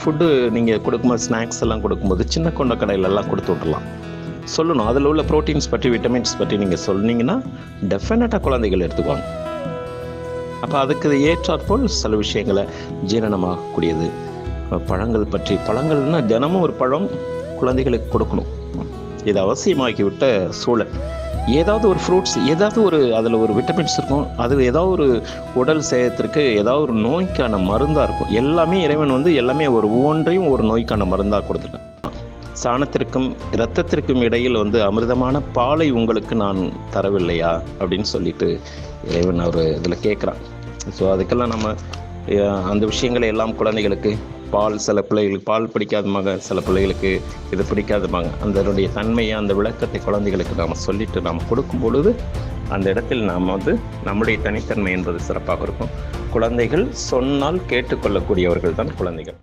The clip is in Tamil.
ஃபுட்டு நீங்கள் கொடுக்கும்போது ஸ்நாக்ஸ் எல்லாம் கொடுக்கும்போது சின்ன கொண்ட கடையிலெல்லாம் கொடுத்து விடலாம் சொல்லணும். அதில் உள்ள ப்ரோட்டீன்ஸ் பற்றி விட்டமின்ஸ் பற்றி நீங்கள் சொன்னீங்கன்னா டெஃபினட்டாக குழந்தைகள் எடுத்துக்குவாங்க. அப்போ அதுக்கு ஏற்றாற்போல் சில விஷயங்களை ஜீரணமாகக்கூடியது. பழங்கள் பற்றி பழங்கள்னால் தினமும் ஒரு பழம் குழந்தைகளுக்கு கொடுக்கணும். இது அவசியமாக்கிவிட்ட சூழல். ஏதாவது ஒரு ஃப்ரூட்ஸ் ஏதாவது ஒரு அதில் ஒரு விட்டமின்ஸ் இருக்கும். அது ஏதாவது ஒரு உடல் சேதத்திற்கு ஏதாவது ஒரு நோய்க்கான மருந்தாக இருக்கும். எல்லாமே இறைவன் வந்து எல்லாமே ஒரு ஒவ்வொன்றையும் ஒரு நோய்க்கான மருந்தாக கொடுத்துட்டான். சாணத்திற்கும் இரத்தத்திற்கும் இடையில் வந்து அமிர்தமான பாலை உங்களுக்கு நான் தரவில்லையா? அப்படின்னு சொல்லிட்டு இறைவன் அவர் இதில் கேட்குறான் ஸோ அதுக்கெல்லாம் நம்ம அந்த விஷயங்களை எல்லாம் குழந்தைகளுக்கு பால் சில பிள்ளைகளுக்கு பால் பிடிக்காதமாக சில பிள்ளைகளுக்கு இது பிடிக்காதமாக அதனுடைய தன்மையை அந்த விளக்கத்தை குழந்தைகளுக்கு நாம் சொல்லிட்டு நாம் கொடுக்கும் பொழுது அந்த இடத்தில் நாம் வந்து நம்முடைய தனித்தன்மை என்பது சிறப்பாக இருக்கும். குழந்தைகள் சொன்னால் கேட்டுக்கொள்ளக்கூடியவர்கள் தான் குழந்தைகள்.